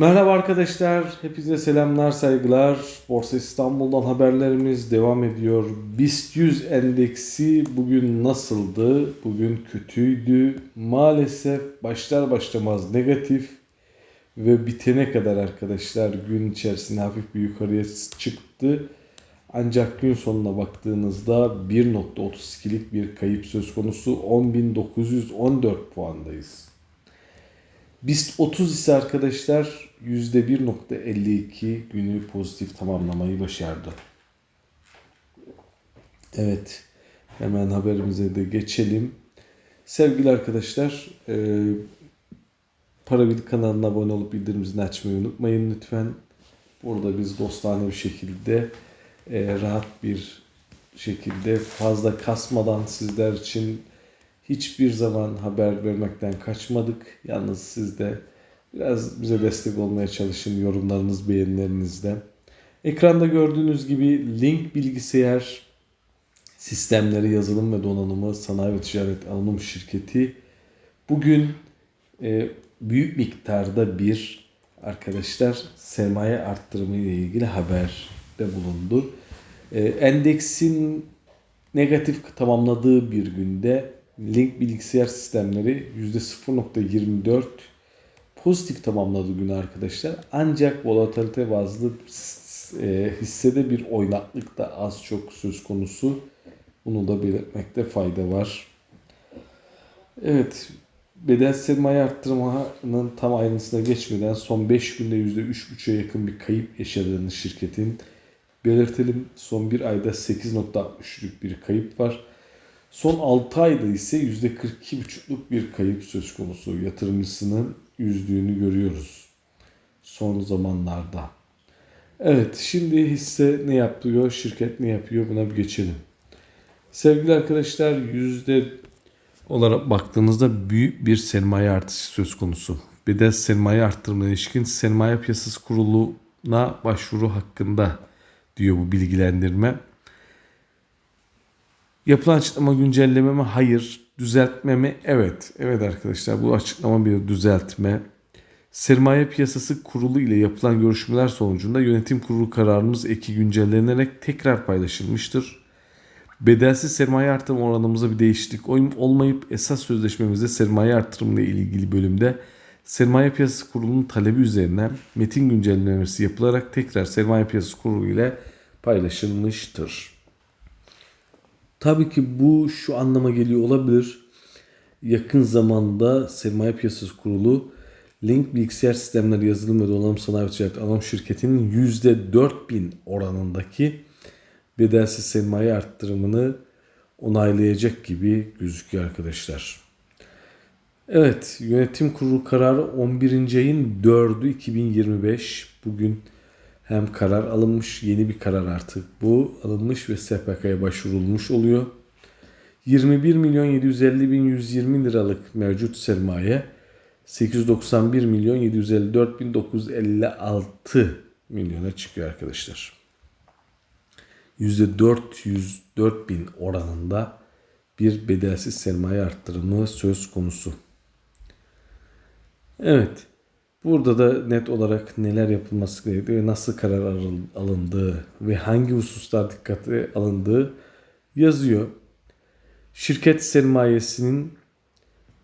Merhaba arkadaşlar, hepinize selamlar, saygılar. Borsa İstanbul'dan haberlerimiz devam ediyor. BIST 100 endeksi bugün nasıldı? Bugün kötüydü. Maalesef başlar başlamaz negatif ve bitene kadar arkadaşlar gün içerisinde hafif bir yukarıya çıktı. Ancak gün sonuna baktığınızda 1.32'lik bir kayıp söz konusu 10.914 puandayız. BIST 30 ise arkadaşlar %1.52 günü pozitif tamamlamayı başardı. Evet hemen haberimize de geçelim. Sevgili arkadaşlar e, Parabil kanalına abone olup bildirimimizi açmayı unutmayın lütfen. Burada biz dostane bir şekilde e, rahat bir şekilde fazla kasmadan sizler için hiçbir zaman haber vermekten kaçmadık. Yalnız siz de biraz bize destek olmaya çalışın yorumlarınız, beğenilerinizle. Ekranda gördüğünüz gibi Link Bilgisayar Sistemleri Yazılım ve Donanımı Sanayi ve Ticaret Anonim Şirketi bugün e, büyük miktarda bir arkadaşlar sermaye arttırımı ile ilgili haberde bulundu. E, endeksin negatif tamamladığı bir günde Link bilgisayar sistemleri %0.24 pozitif tamamladı günü arkadaşlar. Ancak volatilite bazlı e, hissede bir oynaklık da az çok söz konusu. Bunu da belirtmekte fayda var. Evet, bedel sermaye arttırmanın tam ayrıntısına geçmeden son 5 günde %3.5'e yakın bir kayıp yaşadığını şirketin belirtelim. Son bir ayda 8.63'lük bir kayıp var. Son 6 ayda ise %42,5'luk bir kayıp söz konusu. Yatırımcısının üzdüğünü görüyoruz son zamanlarda. Evet şimdi hisse ne yapıyor, şirket ne yapıyor buna bir geçelim. Sevgili arkadaşlar yüzde olarak baktığınızda büyük bir sermaye artışı söz konusu. Bedel sermaye arttırımına ilişkin sermaye piyasası kuruluna başvuru hakkında diyor bu bilgilendirme. Yapılan açıklama güncelleme mi? Hayır. Düzeltme mi? Evet. Evet arkadaşlar bu açıklama bir düzeltme. Sermaye Piyasası Kurulu ile yapılan görüşmeler sonucunda yönetim kurulu kararımız eki güncellenerek tekrar paylaşılmıştır. Bedelsiz sermaye artırım oranımıza bir değişiklik olmayıp esas sözleşmemizde sermaye artırımı ile ilgili bölümde Sermaye Piyasası Kurulu'nun talebi üzerine metin güncellemesi yapılarak tekrar Sermaye Piyasası Kurulu ile paylaşılmıştır. Tabii ki bu şu anlama geliyor olabilir. Yakın zamanda Sermaye Piyasası Kurulu Link Bilgisayar Sistemleri Yazılım ve Donanım Sanayi ve Ticaret Anonim Şirketi'nin %4000 oranındaki bedelsiz sermaye arttırımını onaylayacak gibi gözüküyor arkadaşlar. Evet yönetim kurulu kararı 11. ayın 4'ü 2025 bugün hem karar alınmış yeni bir karar artık bu alınmış ve SPK'ya başvurulmuş oluyor. 21 milyon 750 bin 120 liralık mevcut sermaye 891 milyon 754 bin 956 milyona çıkıyor arkadaşlar. %404 bin oranında bir bedelsiz sermaye arttırımı söz konusu. Evet. Burada da net olarak neler yapılması gerektiği nasıl karar alındığı ve hangi hususlar dikkate alındığı yazıyor. Şirket sermayesinin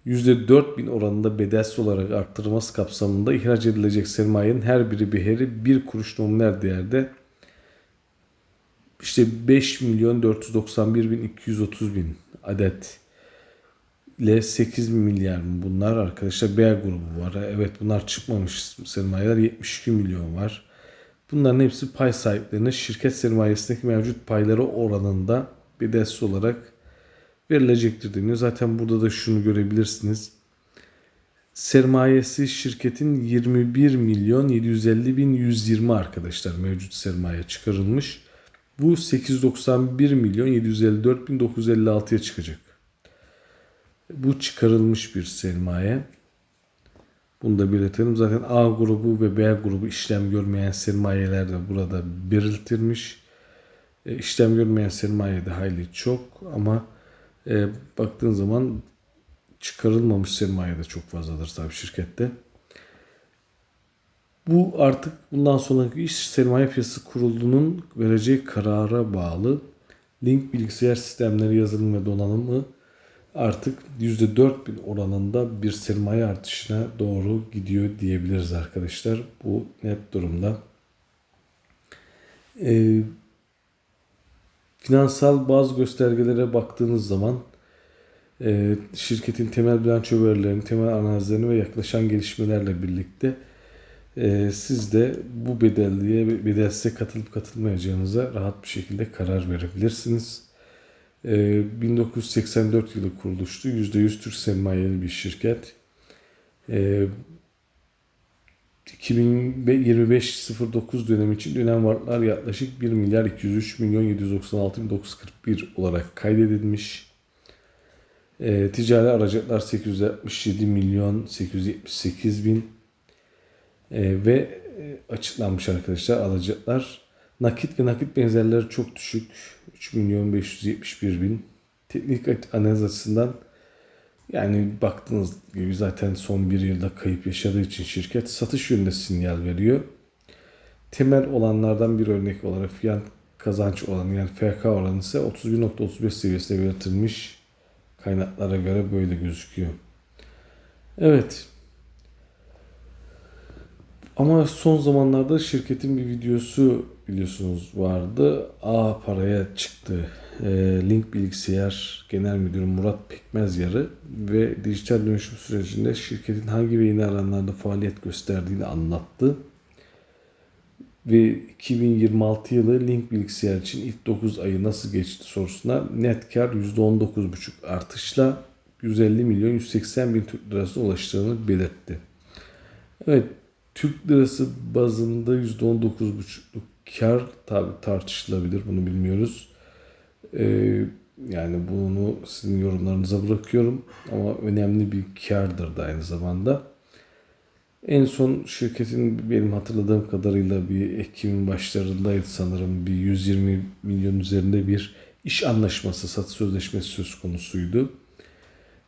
%4000 oranında bedelsiz olarak arttırılması kapsamında ihraç edilecek sermayenin her biri beheri 1 kuruş nominal değerde işte 5 milyon 491 bin 230 bin adet ile 8 milyar mı bunlar arkadaşlar B grubu var. Evet bunlar çıkmamış sermayeler 72 milyon var. Bunların hepsi pay sahiplerine şirket sermayesindeki mevcut payları oranında bedelsiz olarak verilecektir deniyor. Zaten burada da şunu görebilirsiniz. Sermayesi şirketin 21 milyon 750 bin 120 arkadaşlar mevcut sermaye çıkarılmış. Bu 891 milyon 754 bin 956'ya çıkacak. Bu çıkarılmış bir sermaye. Bunu da belirtelim. Zaten A grubu ve B grubu işlem görmeyen sermayeler de burada belirtilmiş. E, işlem görmeyen sermaye de hayli çok ama e, baktığın zaman çıkarılmamış sermaye de çok fazladır tabii şirkette. Bu artık bundan sonraki iş sermaye piyasası kurulunun vereceği karara bağlı. Link bilgisayar sistemleri yazılım ve donanımı artık %4000 oranında bir sermaye artışına doğru gidiyor diyebiliriz arkadaşlar. Bu net durumda. Ee, finansal bazı göstergelere baktığınız zaman e, şirketin temel bilanço verilerini, temel analizlerini ve yaklaşan gelişmelerle birlikte e, siz de bu bedelliye, bedelsize katılıp katılmayacağınıza rahat bir şekilde karar verebilirsiniz. E, 1984 yılı kuruluştu. %100 Türk sermayeli bir şirket. E, 2025-09 dönemi için dönem varlıklar yaklaşık 1 milyar 203 milyon 796 bin 941 olarak kaydedilmiş. E, ticari aracaklar 867 milyon 878 bin e, ve açıklanmış arkadaşlar alacaklar. Nakit ve nakit benzerleri çok düşük. 3 milyon 571 bin. Teknik analiz açısından yani baktığınız gibi zaten son bir yılda kayıp yaşadığı için şirket satış yönünde sinyal veriyor. Temel olanlardan bir örnek olarak fiyat kazanç oranı yani FK oranı ise 31.35 seviyesinde belirtilmiş. Kaynaklara göre böyle gözüküyor. Evet. Ama son zamanlarda şirketin bir videosu biliyorsunuz vardı. A paraya çıktı. E, Link Bilgisayar Genel Müdürü Murat Pekmez Yarı ve dijital dönüşüm sürecinde şirketin hangi ve yeni alanlarda faaliyet gösterdiğini anlattı. Ve 2026 yılı Link Bilgisayar için ilk 9 ayı nasıl geçti sorusuna net kar %19,5 artışla 150 milyon 180 bin Türk lirasına ulaştığını belirtti. Evet Türk lirası bazında %19,5'luk kar tabi tartışılabilir bunu bilmiyoruz. Ee, yani bunu sizin yorumlarınıza bırakıyorum ama önemli bir kardır da aynı zamanda. En son şirketin benim hatırladığım kadarıyla bir Ekim'in başlarındaydı sanırım bir 120 milyon üzerinde bir iş anlaşması, satış sözleşmesi söz konusuydu.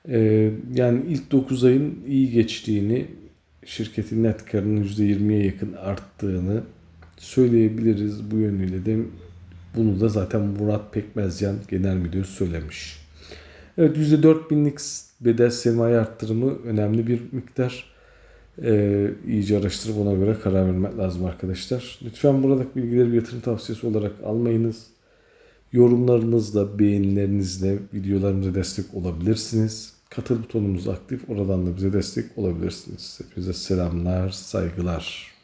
Ee, yani ilk 9 ayın iyi geçtiğini, şirketin net karının %20'ye yakın arttığını söyleyebiliriz. Bu yönüyle de bunu da zaten Murat Pekmezyan Genel Müdür söylemiş. Evet %4000'lik bedel sermaye arttırımı önemli bir miktar. Ee, iyice araştırıp ona göre karar vermek lazım arkadaşlar. Lütfen buradaki bilgileri bir yatırım tavsiyesi olarak almayınız. Yorumlarınızla, beğenilerinizle videolarımıza destek olabilirsiniz. Katıl butonumuz aktif. Oradan da bize destek olabilirsiniz. Hepinize selamlar, saygılar.